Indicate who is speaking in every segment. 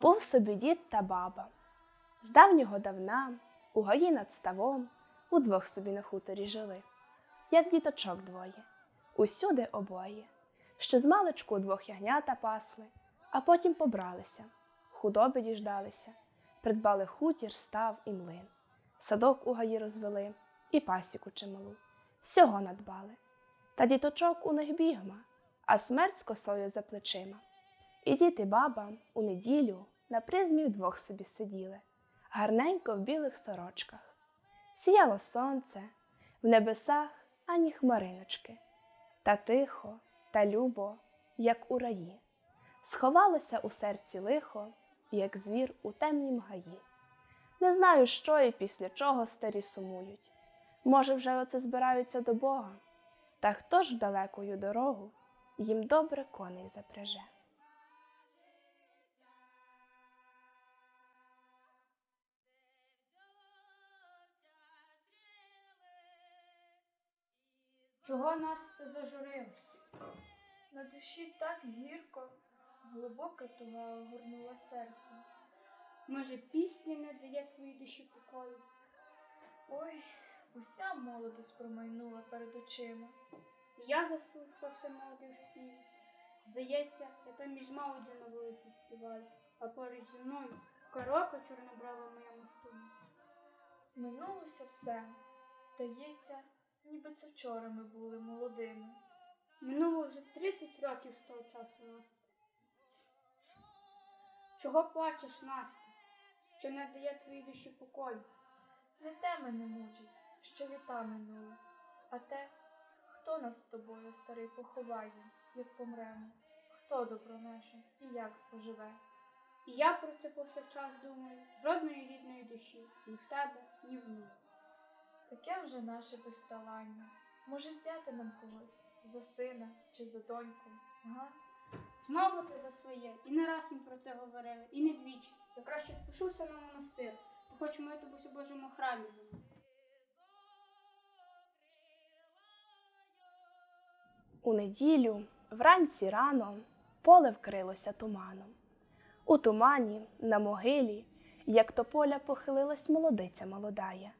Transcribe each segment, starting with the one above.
Speaker 1: Був собі дід та баба. З давнього давна, у гаї над ставом, удвох собі на хуторі жили, як діточок двоє, усюди обоє. Ще з маличку удвох ягнята пасли, а потім побралися, худоби діждалися, придбали хутір, став і млин, садок у гаї розвели і пасіку чималу. Всього надбали. Та діточок у них бігма, а смерть з косою за плечима. І дід і баба у неділю на призмі вдвох собі сиділи, гарненько в білих сорочках. Сіяло сонце, в небесах ані хмариночки, та тихо, та любо, як у раї. Сховалося у серці лихо, як звір у темнім гаї. Не знаю, що і після чого старі сумують. Може, вже оце збираються до Бога, та хто ж в далекою дорогу їм добре коней запряже.
Speaker 2: Чого нас ти зажурився?
Speaker 3: На душі так гірко, глибока туга огорнула серце.
Speaker 2: Може, пісні не дає твоїй душі покою?
Speaker 3: Ой, уся молодость промайнула перед очима.
Speaker 2: Я за своїх хлопця молодих спів. Здається, я там між молоддю на вулиці співаю, а поруч зі мною коробка чорнобрала моя мостуня.
Speaker 3: Минулося все. Здається, ніби це вчора ми були молодими.
Speaker 2: Минуло вже 30 років з того часу, Настя. Чого плачеш, Настя? Що не дає твоїй душі покою?
Speaker 3: Не те мене мучить, що літа минуло, а те, хто нас з тобою, старий, поховає, як помремо, хто добро наше і як споживе.
Speaker 2: І я про це повсякчас думаю, жодної рідної душі, ні в тебе, ні в них.
Speaker 3: Таке вже наше безталання. Може взяти нам когось за сина чи за доньку, га?
Speaker 2: Знову ти за своє, і не раз ми про це говорили, і не двічі. Я краще впишуся на монастир, то хоч молитимусь у Божому храмі за нас.
Speaker 1: У неділю, вранці рано, поле вкрилося туманом. У тумані, на могилі, як тополя похилилась молодиця молодая,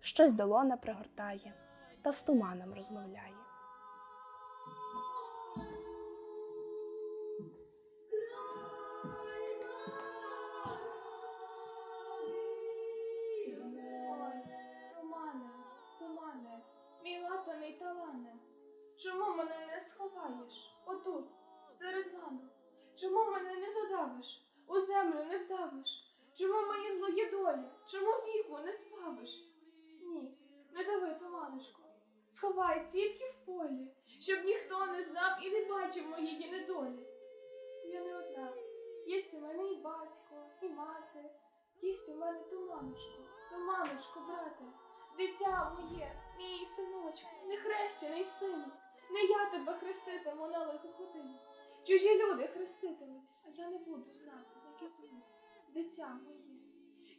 Speaker 1: щось долона пригортає та з туманом розмовляє.
Speaker 3: Талане, чому мене не сховаєш отут, серед лану? Чому мене не задавиш, у землю не вдавиш? Чому мої злої долі? Чому віку не спавиш? Не дави, туманочко, сховай тільки в полі, щоб ніхто не знав і не бачив моєї недолі. Я не одна. Єсть у мене і батько, і мати. Єсть у мене туманочко, туманочко, брате, дитя моє, мій синочку, нехрещений сину. Не я тебе хреститиму на лиху годину. Чужі люди хреститимуть, а я не буду знати, як і звуть. Дитя моє.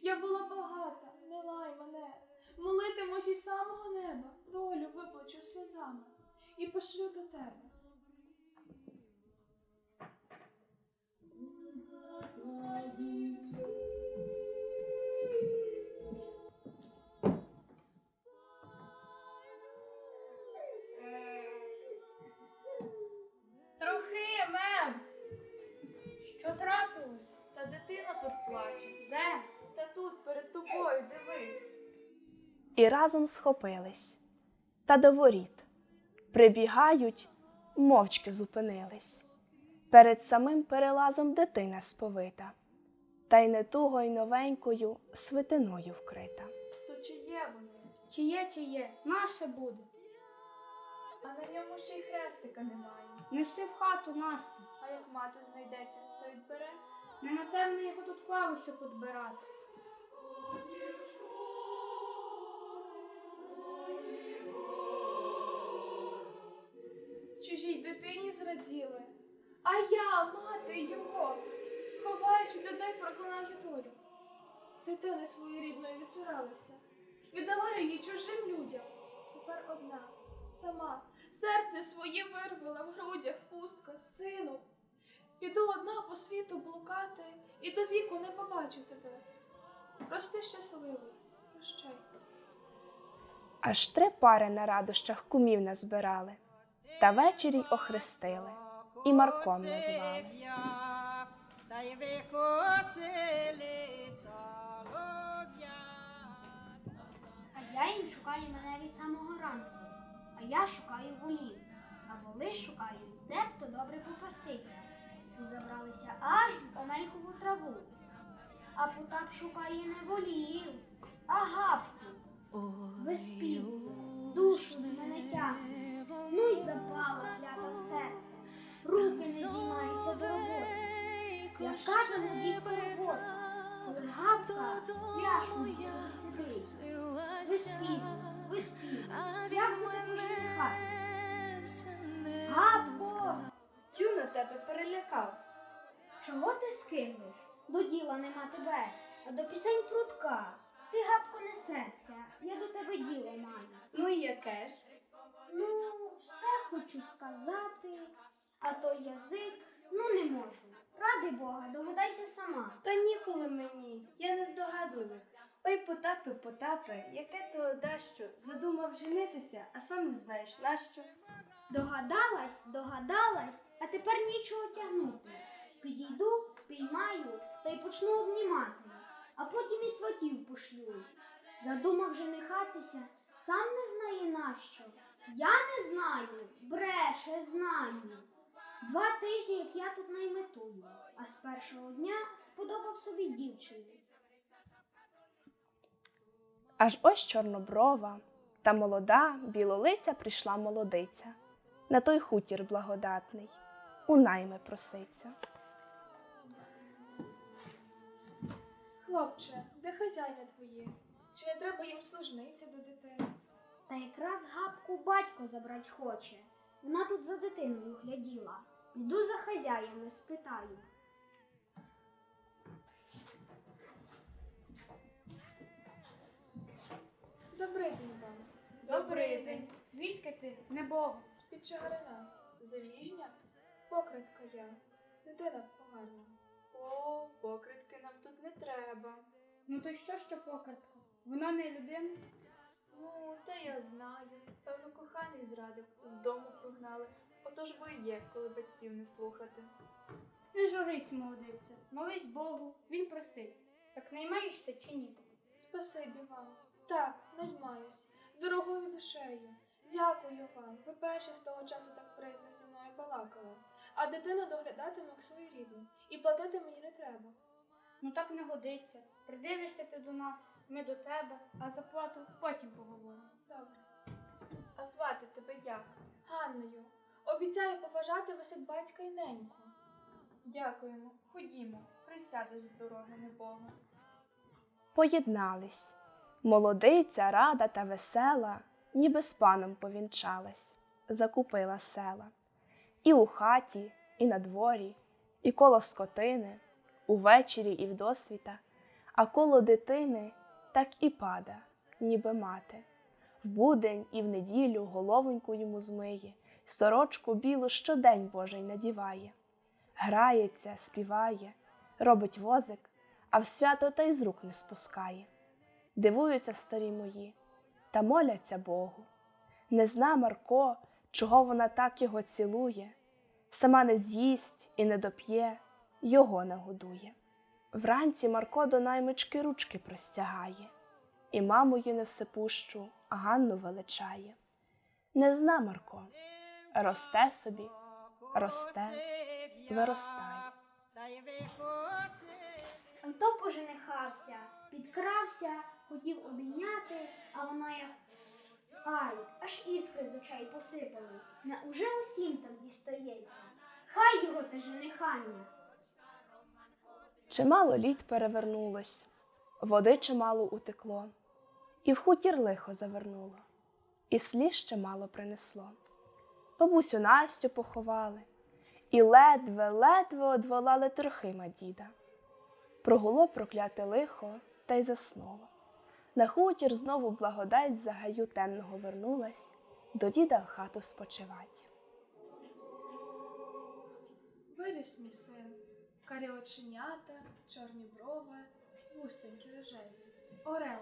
Speaker 3: Я була багата, не лай мене. Молитимусь із самого неба, долю виплачу сльозами і пошлю до тебе. Трохи, мем!
Speaker 2: Що трапилось?
Speaker 3: Та дитина тут плаче.
Speaker 2: Де?
Speaker 3: Та тут перед тобою дивись.
Speaker 1: І разом схопились, та до воріт прибігають, мовчки зупинились. Перед самим перелазом дитина сповита, та й не туго й новенькою свитиною вкрита.
Speaker 3: То чи є воно?
Speaker 2: Чиє, чиє, наше буде.
Speaker 3: А на ньому ще й хрестика немає.
Speaker 2: Неси в хату, Настя.
Speaker 3: А як мати знайдеться, то відбере.
Speaker 2: Не на темне його тут клаву, щоб підбирати.
Speaker 3: Чужій дитині зраділи. А я, мати його, від людей, проклинаю долю. Дитини своєї рідної відцуралася, віддала її чужим людям. Тепер одна, сама, серце своє вирвала в грудях пустка, сину. Піду одна по світу блукати і до віку не побачу тебе. Рости щасливий, прощай.
Speaker 1: Аж три пари на радощах кумів назбирали, та ввечері охрестили, і Марком назвали.
Speaker 4: Хазяїн шукає мене від самого ранку, а я шукаю волів, а воли шукають, де б то добре попастися. І забралися аж в омелькову траву. А Потап шукає не волів, а гапку. Виспівую, душу мене тягне. Ну й запала клята в серце. Руки не знімаються до роботи. Яка там у дітку робота, коли гапка цвяшкою сидить. Виспівую, виспівую, як буде пошукати. Гапко,
Speaker 1: Тю на тебе перелякав.
Speaker 4: чого ти скиглиш? До діла нема тебе, а до пісень прутка. Ти гапко не серця, я до тебе діло маю.
Speaker 1: Ну і яке ж?
Speaker 4: Ну, все хочу сказати, а той язик, ну не можу. Ради Бога, догадайся сама.
Speaker 5: Та ніколи мені, я не здогадую. Ой, Потапе, Потапе, яке ти ледащо, задумав женитися, а сам не знаєш нащо.
Speaker 4: Догадалась, догадалась, а тепер нічого тягнути. Підійду, піймаю та й почну обнімати, а потім і сватів пошлю. Задумав женихатися, сам не знає нащо. Я не знаю, бреше, знаю. Два тижні, як я тут найметую, а з першого дня сподобав собі дівчину.
Speaker 1: Аж ось чорноброва та молода білолиця прийшла молодиця. На той хутір благодатний, у найми проситься.
Speaker 3: Хлопче, де хазяїни твої? Чи не треба їм служниця до дитини?
Speaker 4: Та якраз гапку батько забрать хоче. Вона тут за дитиною гляділа. Піду за хазяями, спитаю.
Speaker 3: Добрий день вам.
Speaker 2: Добрий день. Звідки ти? Не Бог.
Speaker 3: З-під Чагарина. Заліжня? Покритка я. Дитина погарна.
Speaker 2: О, покритки нам тут не треба. Ну то що що покритка? Вона не людина.
Speaker 5: Ну, та я знаю. Певно, коханий зрадив, з дому прогнали. Отож бо і є, коли батьків не слухати.
Speaker 2: Не журись, молодиця. Молись Богу, він простить. Так наймаєшся чи ні?
Speaker 3: Спасибі вам. Так, наймаюсь. Дорогою душею. Дякую вам. Ви перші з того часу так приязно зі мною балакали. А дитину доглядатиму як свою рідну. І платити мені не треба.
Speaker 2: Ну так не годиться. Придивишся ти до нас, ми до тебе, а за плату потім поговоримо.
Speaker 3: Добре.
Speaker 5: А звати тебе як?
Speaker 3: Ганною, обіцяю поважати вас як батька і неньку.
Speaker 5: Дякуємо. Ходімо, присядеш з дороги небога.
Speaker 1: Поєднались. Молодиця, рада та весела, ніби з паном повінчалась, закупила села. І у хаті, і на дворі, і коло скотини, увечері і вдосвіта, а коло дитини так і пада, ніби мати. В будень і в неділю головоньку йому змиє, сорочку білу щодень Божий надіває. Грається, співає, робить возик, а в свято та й з рук не спускає. Дивуються старі мої та моляться Богу. Не зна Марко, чого вона так його цілує, сама не з'їсть і не доп'є, його нагодує. Вранці Марко до наймички ручки простягає, і мамою не всепущу, а Ганну величає. Не зна Марко, росте собі, росте, виростає.
Speaker 6: Та й
Speaker 4: поженихався, підкрався, хотів обійняти, а вона як ай, аж іскри з очей посипались. Не уже усім так дістається. Хай його те женихання.
Speaker 1: Чимало літ перевернулось, води чимало утекло, і в хутір лихо завернуло, і сліз чимало принесло. Бабусю Настю поховали, і ледве-ледве одволали Трохима діда. Прогуло прокляте лихо та й заснуло. На хутір знову благодать за гаю темного вернулась, до діда в хату спочивать.
Speaker 3: Виріс мій син, карі оченята, чорні брови, густенькі рожеві. Орел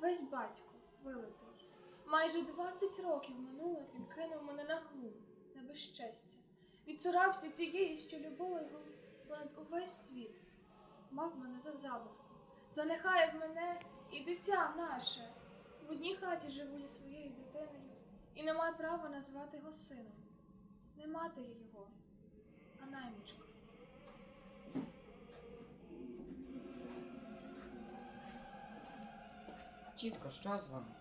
Speaker 3: весь батько, великий. Майже 20 років минуло, він кинув мене на глум, на безчестя. Відцурався цієї, що любила його понад увесь світ. Мав мене за забавку, занехаяв мене і дитя наше. В одній хаті живу зі своєю дитиною і не маю права назвати його сином. Не мати його, а наймичка.
Speaker 7: Тітко, що з вами?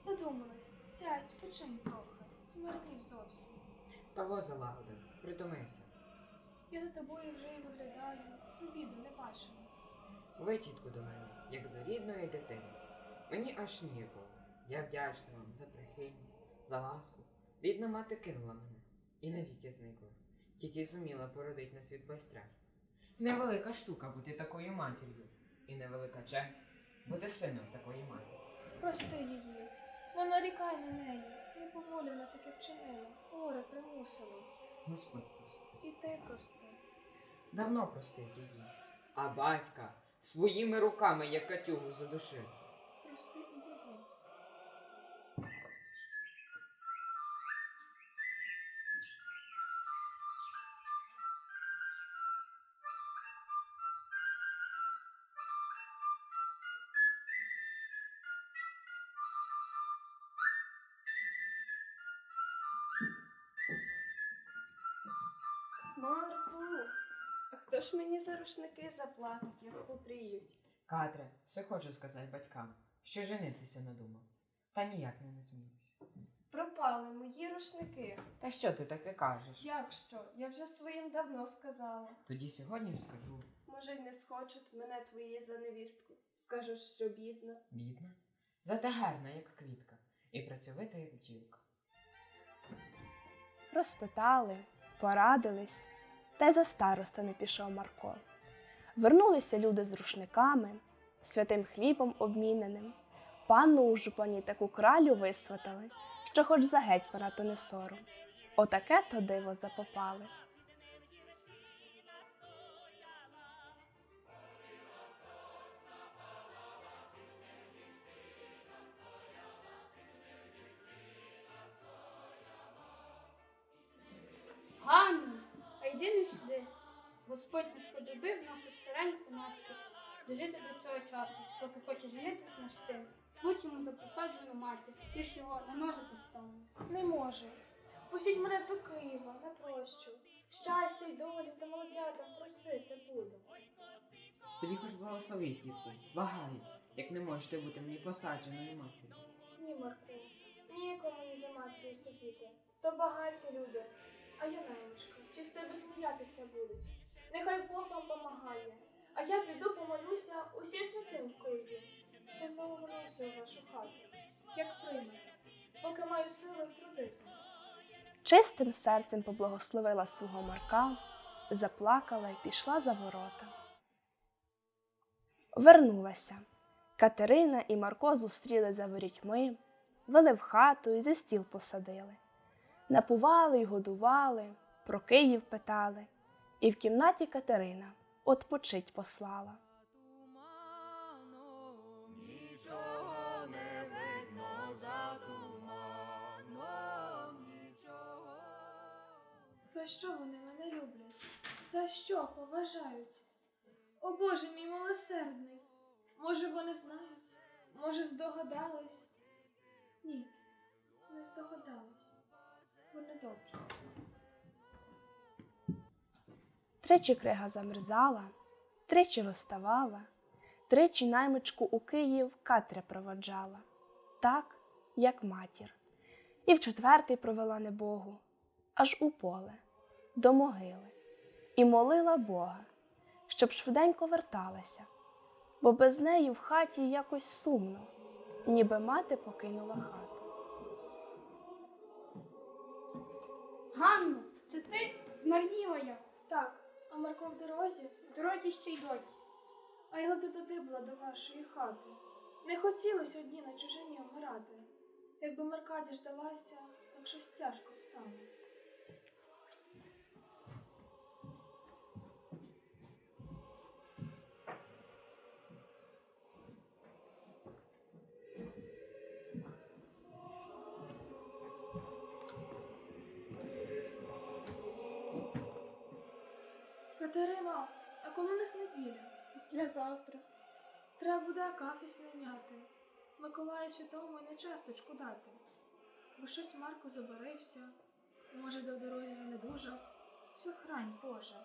Speaker 3: Задумалась, сядь, починь трохи, змарнів зовсім.
Speaker 7: Павло залагодив, притомився.
Speaker 3: Я за тобою вже і виглядаю, з обіду не бачила.
Speaker 7: Ви, тітко, до мене, як до рідної дитини. Мені аж ніяково. Я вдячна вам за прихильність, за ласку. Рідна мати кинула мене і навіки зникла, тільки зуміла породить на світ байстря. Невелика штука бути такою матір'ю, і невелика честь бути сином такої матері.
Speaker 3: Прости її, не нарікай на неї, не поволі вона таке вчинила, горе примусило.
Speaker 7: Господь прости.
Speaker 3: І ти прости.
Speaker 7: Давно простив її, а батька своїми руками як катюгу задушив.
Speaker 3: Прости
Speaker 5: ж мені за рушники заплатить, як попріють?
Speaker 7: Катре, все хочу сказати батькам, що женитися надумав. Та ніяк не насмілюсь.
Speaker 5: Пропали мої рушники.
Speaker 7: Та що ти таке кажеш?
Speaker 5: Як що? Я вже своїм давно сказала.
Speaker 7: Тоді сьогодні ж скажу,
Speaker 5: Може, й не схочуть мене твої за невістку. Скажуть, що бідна.
Speaker 7: бідна, зате гарна, як квітка, і працьовита, як бджілка.
Speaker 1: Розпитали, порадились, та й за староста не пішов Марко. Вернулися люди з рушниками, святим хлібом обміненим. Панну у жупані таку кралю висватали, що хоч за гетьмана то не сором. Отаке то диво запопали.
Speaker 2: Не сюди. Господь не сподобив нашу стареньку Настю дожити до цього часу, поки хоче женитись наш син. Будь йому за посаджену матір, ти ж його на ноги поставив.
Speaker 3: Не можу. Пустіть мене до Києва на прощу. Щастя й долі та молодятам просити буду.
Speaker 7: Тоді хоч благослови, тітку, благаю, як не можете бути мені посадженою матір'ю.
Speaker 3: Ні, Марку, ніякому мені за матір'ю сидіти. То багаті люди, а я наймичка, чи з тебе сміятися будуть. Нехай Бог вам помагає, а я піду помолюся усім святим в Києві. Я знову вернуся у вашу хату, як приймете, поки маю сили трудитимусь.
Speaker 1: Чистим серцем поблагословила свого Марка, заплакала й пішла за ворота. Вернулася. Катерина і Марко зустріли за ворітьми, вели в хату і за стіл посадили. Напували й годували, про Київ питали, і в кімнаті Катерина отпочить послала.
Speaker 6: За
Speaker 3: що вони мене люблять? За що поважають? О Боже мій милосердний! Може, вони знають? Може, здогадались? Ні, не здогадались. Вони добрі.
Speaker 1: Тричі крига замерзала, тричі розставала, тричі наймичку у Київ Катря проводжала, так, як матір. І в четвертий провела небогу, аж у поле, до могили, і молила Бога, щоб швиденько верталася, бо без неї в хаті якось сумно, ніби мати покинула хату.
Speaker 2: Ганно, це ти? Змарніла я.
Speaker 3: Так, а Марко в дорозі,
Speaker 2: В дорозі ще й досі.
Speaker 3: а я туди була до вашої хати. Не хотілося одні на чужині вмирати. Якби Марка діждалася, так щось тяжко стане. Коли у нас неділя?
Speaker 5: Післязавтра.
Speaker 3: Треба буде акафіс найняти. Миколаю Святому й на часточку дати. Бо щось Марко забарився, може, до дорозі занедужав. Сохрань, Боже.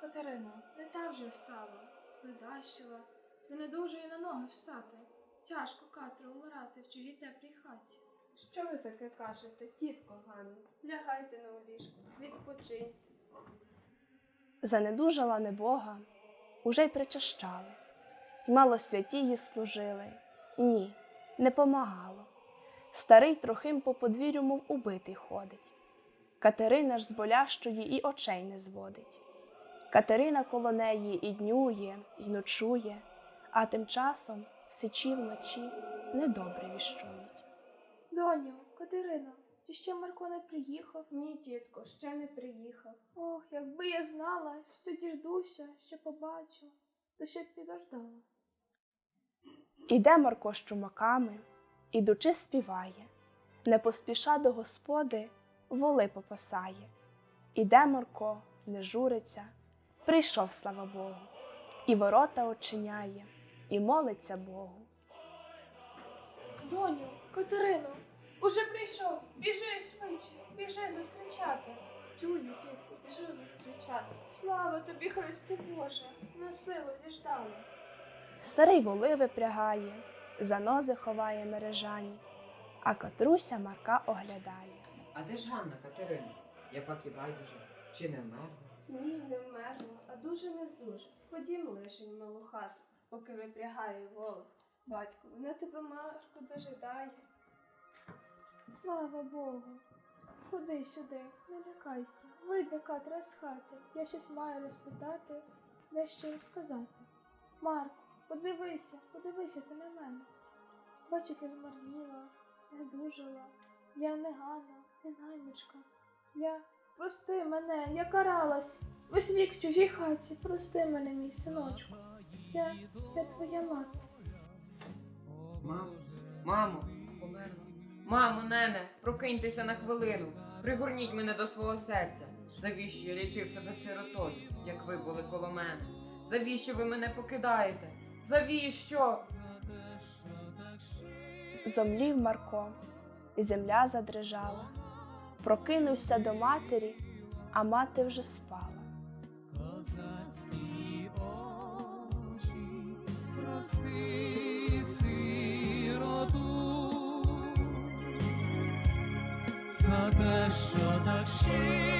Speaker 3: Катерино, не та вже стала, знедащила, занедужує на ноги встати. Тяжко, Катре, умирати в чужій теплій хаті.
Speaker 5: Що ви таке кажете, тітко Ганно? Лягайте на ліжку, відпочиньте.
Speaker 1: Занедужала небога, уже й причащали, мало святі їй служили. Ні, не помагало. Старий трохим по подвір'ю, мов убитий ходить. Катерина ж з болящої і очей не зводить. Катерина коло неї і днює, і ночує, а тим часом сичі вночі недобре віщують.
Speaker 3: Доню, Катерино, чи ще Марко не приїхав?
Speaker 5: Ні, тітко, ще не приїхав.
Speaker 3: Ох, якби я знала, що діждуся, ще побачу, то ще б підождала.
Speaker 1: Іде Марко з чумаками, ідучи, співає, не поспіша до господи, воли попасає. Іде Марко, не журиться, прийшов, слава Богу, і ворота очиняє, і молиться Богу.
Speaker 3: Доню, Катерино, уже прийшов. Біжи швидше, біжи зустрічати.
Speaker 5: Чую, тітко, біжу зустрічати.
Speaker 3: Слава тобі, Христе Боже, на силу зіждали.
Speaker 1: Старий воли випрягає, занози ховає мережані, а Катруся Марка оглядає.
Speaker 7: А де ж Ганна, Катерина? Я пак і байдуже, чи не вмерла?
Speaker 5: Ні, не вмерла, а дуже не здужа. Ходімо лише в малу хату, поки випрягає волок. Батько, вона тебе Марко дожидає.
Speaker 3: Слава Богу. Ходи сюди, не лякайся. Вийди, Катра, з хати. Я щось маю розпитати, дещо розказати. Марко, подивися, подивися ти на мене. Бач, змарніла, знедужала. Я не Ганна, не наймичка. Я прости мене, я каралась. Весь вік в чужій хаті, прости мене, мій синочку. Я, я твоя мати.
Speaker 7: Мамо, мамо. Мамо, нене, прокиньтеся на хвилину. Пригорніть мене до свого серця. Завіщо я лічив себе сиротою, як ви були коло мене? Завіщо ви мене покидаєте? Завіщо?
Speaker 1: Зомлів Марко, і земля задрижала. Прокинувся до матері, а мати вже спала.
Speaker 6: Козацькі очі, прости що